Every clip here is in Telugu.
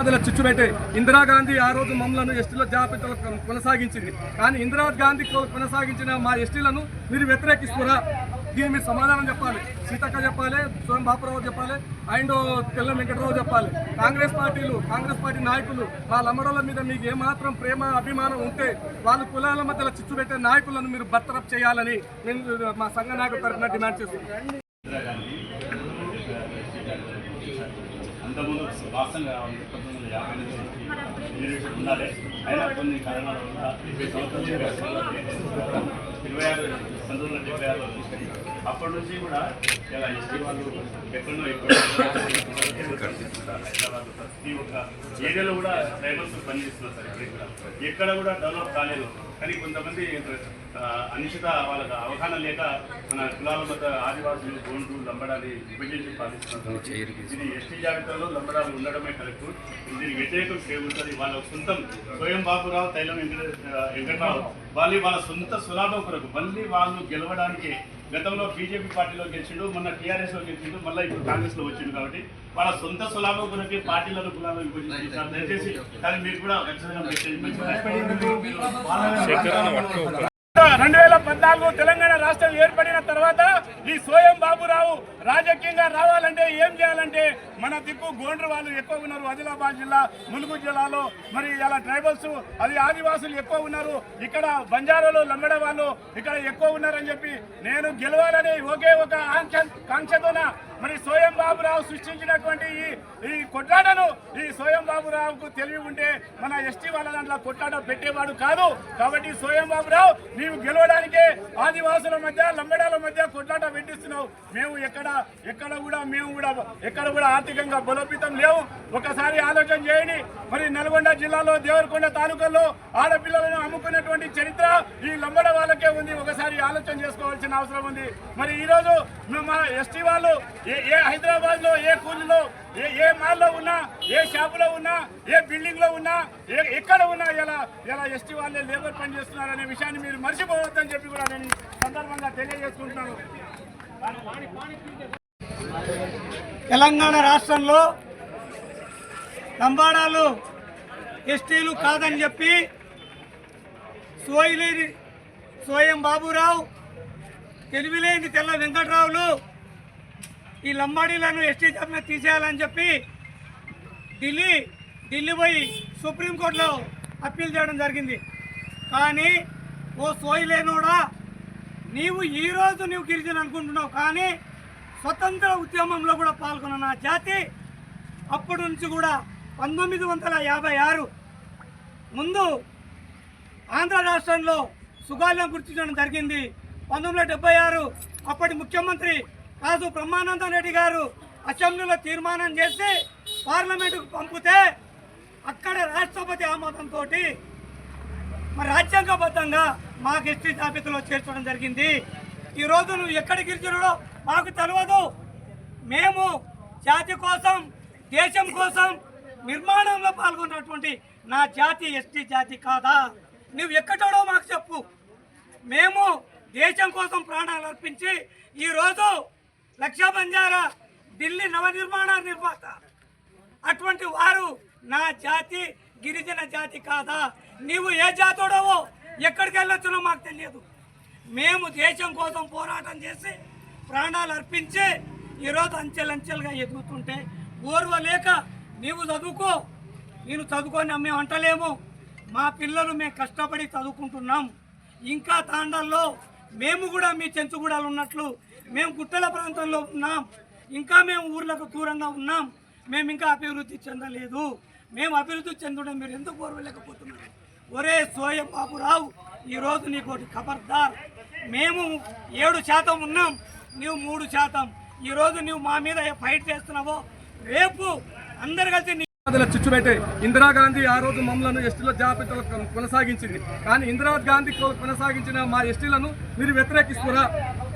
అదిలా ఇందిరాగాంధీ ఆ రోజు మమ్మలను ఎస్టీలో జాబితాలో కొనసాగించింది. కానీ ఇందిరా గాంధీ కొనసాగించిన మా ఎస్టీలను మీరు వ్యతిరేకిస్తురా? దీని మీరు సమాధానం చెప్పాలి. సీతక్క చెప్పాలి స్వయం బాపురావు చెప్పాలి అండ్ తెల్ల వెంకటరావు చెప్పాలి. కాంగ్రెస్ పార్టీలు కాంగ్రెస్ పార్టీ నాయకులు వాళ్ళ అమరుల మీద మీకు ఏమాత్రం ప్రేమ అభిమానం ఉంటే వాళ్ళ కులాల మధ్యలో చిచ్చు పెట్టే నాయకులను మీరు బర్తరఫ్ చేయాలని నేను మా సంఘ నాయకుల తరఫున డిమాండ్ చేస్తున్నాను. అంతకుముందు వాస్తవంగా పంతొమ్మిది వందల యాభై నుంచి ఉండాలి. అయినా కొన్ని కారణాల వల్ల సంవత్సరాలు ఇరవై ఆరు పంతొమ్మిది వందల డెబ్బై ఆరులో తీసుకొని అప్పటి నుంచి కూడా ఇలా ఎస్టీ వాళ్ళు ఎక్కడో ఎక్కడో ప్రతి ఒక్క ఏరియాలో కూడా ట్రైబల్స్ పనిచేస్తున్నారు సార్ ఎక్కడికి కూడా. ఎక్కడ కూడా డెవలప్ కాలేదు. కానీ కొంతమంది అనిశ్చిత వాళ్ళకి అవగాహన లేక మన కులాల మధ్య ఆదివాసులు గోండు లంబడాన్ని విభజించి పాలిస్తున్నారు ఇది ఎస్టీ జాబితాలో లంబడాలు ఉండడమే కరెక్ట్. దీనికి వ్యతిరేకం చేయబడుతుంది వాళ్ళ సొంతం స్వయం బాబురావు తైలం వెంకట వెంకటరావు. వాళ్ళు వాళ్ళ సొంత సులాభం కొరకు మళ్ళీ వాళ్ళు గెలవడానికి గతంలో బీజేపీ పార్టీలో గెలిచిండు మొన్న టీఆర్ఎస్లో గెలిచిండు మళ్ళీ ఇప్పుడు కాంగ్రెస్లో వచ్చిండు కాబట్టి వాళ్ళ సొంత సులాభం గురించి పార్టీలను కులాలను విభజించారు దయచేసి కానీ మీరు కూడా ఖచ్చితంగా రెండు వేల పద్నాలుగు తెలంగాణ రాష్ట్రం ఏర్పడిన తర్వాత ఈ సోయం బాబురావు రాజకీయంగా రావాలంటే ఏం చేయాలంటే మన దిక్కు గోండ్రు వాళ్ళు ఎక్కువ ఉన్నారు ఆదిలాబాద్ జిల్లా ములుగు జిల్లాలో. మరి ఇలా ట్రైబల్స్ అది ఆదివాసులు ఎక్కువ ఉన్నారు. ఇక్కడ బంజారాలు లంబడ వాళ్ళు ఇక్కడ ఎక్కువ ఉన్నారని చెప్పి నేను గెలవాలని ఒకే ఒక ఆంక్ష కాంక్షతోన మరి సోయం బాబురావు సృష్టించినటువంటి ఈ ఈ కొట్లాటను ఈ సోయం బాబురావుకు తెలివి ఉంటే మన ఎస్టీ వాళ్ళ దాంట్లో కొట్లాట పెట్టేవాడు కాదు. కాబట్టి సోయం బాబురావు నీవు గెలవడానికే ఆదివాసుల మధ్య లంబడాల మధ్య కొట్లాట పెట్టిస్తున్నావు. మేము ఎక్కడ ఎక్కడ కూడా మేము కూడా ఎక్కడ కూడా ఆర్థికంగా బలోపేతం లేవు. ఒకసారి ఆలోచన చేయండి. మరి నల్గొండ జిల్లాలో దేవరకొండ తాలూకాలో ఆడపిల్లలను అమ్ముకున్నటువంటి చరిత్ర ఈ లంబడ వాళ్ళకే ఉంది. ఒకసారి ఆలోచన చేసుకోవాల్సిన అవసరం ఉంది. మరి ఈరోజు మేము మా ఎస్టీ వాళ్ళు ఏ ఏ హైదరాబాద్లో ఏ కూలీలో ఏ ఏ మాల్లో ఉన్నా ఏ షాపులో ఉన్నా ఏ బిల్డింగ్లో ఉన్నా ఏ ఎక్కడ ఉన్నా ఇలా ఇలా ఎస్టీ వాళ్ళే లేబర్ పని చేస్తున్నారనే విషయాన్ని మీరు మర్చిపోవద్దని చెప్పి కూడా నేను సందర్భంగా తెలియజేసుకుంటున్నాను. తెలంగాణ రాష్ట్రంలో లంబాడాలు ఎస్టీలు కాదని చెప్పి సోయిలేని సోయం బాబురావు తెలివిలేని తెల్ల వెంకట్రావులు ఈ లంబాడీలను ఎస్టీ జాబితా తీసేయాలని చెప్పి ఢిల్లీ ఢిల్లీ పోయి సుప్రీంకోర్టులో అప్పీల్ చేయడం జరిగింది. కానీ ఓ సోయిలేనోడా నీవు ఈరోజు నువ్వు గిరిజన అనుకుంటున్నావు కానీ స్వతంత్ర ఉద్యమంలో కూడా పాల్గొన్న నా జాతి అప్పటి నుంచి కూడా పంతొమ్మిది వందల యాభై ఆరు ముందు ఆంధ్ర రాష్ట్రంలో సుగాల్యం గుర్తించడం జరిగింది. పంతొమ్మిది వందల డెబ్బై ఆరు అప్పటి ముఖ్యమంత్రి రాజు బ్రహ్మానంద రెడ్డి గారు అసెంబ్లీలో తీర్మానం చేసి పార్లమెంటుకు పంపితే అక్కడ రాష్ట్రపతి ఆమోదంతో మరి రాజ్యాంగబద్ధంగా మాకు ఎస్టీ జాబితాలో చేర్చడం జరిగింది. ఈ రోజు నువ్వు ఎక్కడ గిరిజనుడో మాకు తెలియదు మేము జాతి కోసం దేశం కోసం నిర్మాణంలో పాల్గొన్నటువంటి నా జాతి ఎస్టీ జాతి కాదా? నువ్వు ఎక్కడో మాకు చెప్పు. మేము దేశం కోసం ప్రాణాలు అర్పించి ఈరోజు లక్ష బంజారా ఢిల్లీ నవనిర్మాణ నిర్మాత. అటువంటి వారు నా జాతి గిరిజన జాతి కాదా? నీవు ఏ జాతోడవో ఎక్కడికి వెళ్ళొచ్చునో మాకు తెలియదు. మేము దేశం కోసం పోరాటం చేసి ప్రాణాలు అర్పించి ఈరోజు అంచెలంచెలుగా ఎదుగుతుంటే ఓర్వలేక నీవు చదువుకో. నేను చదువుకొని మేము అంటలేము మా పిల్లలు మేము కష్టపడి చదువుకుంటున్నాం. ఇంకా తాండాల్లో మేము కూడా మీ చెంచుగూడలు ఉన్నట్లు మేము గుట్టల ప్రాంతంలో ఉన్నాం. ఇంకా మేము ఊర్లకు దూరంగా ఉన్నాం. మేము ఇంకా అభివృద్ధి చెందలేదు. మేము అభివృద్ధి చెందడం మీరు ఎందుకు కోరలేకపోతున్నారు? ఒరే సోయ బాబురావు ఈరోజు నీకోటి ఖబర్దార్ మేము ఏడు శాతం ఉన్నాం. నువ్వు మూడు శాతం. ఈరోజు నువ్వు మా మీద ఫైట్ చేస్తున్నావో రేపు అందరు కలిసి నీ అదిలా ఇందిరాగాంధీ ఆ రోజు మమ్మలను ఎస్టీలో జాబితాలో కొనసాగించింది. కానీ ఇందిరా గాంధీ కొనసాగించిన మా ఎస్టీలను మీరు వ్యతిరేకిస్తురా?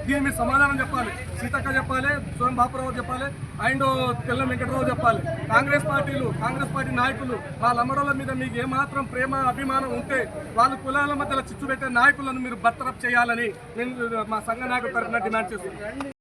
దీని మీద సమాధానం చెప్పాలి. సీతక్క చెప్పాలి సోయం బాపురావు చెప్పాలి అండ్ తెల్ల వెంకటరావు చెప్పాలి. కాంగ్రెస్ పార్టీలు కాంగ్రెస్ పార్టీ నాయకులు మా లమ్మడోళ్ళ మీద మీకు ఏమాత్రం ప్రేమ అభిమానం ఉంటే వాళ్ళ కులాల మధ్యలో చిచ్చు పెట్టే నాయకులను మీరు బర్తరఫ్ చేయాలని నేను మా సంఘ నాయకుల తరఫున డిమాండ్ చేస్తున్నాను.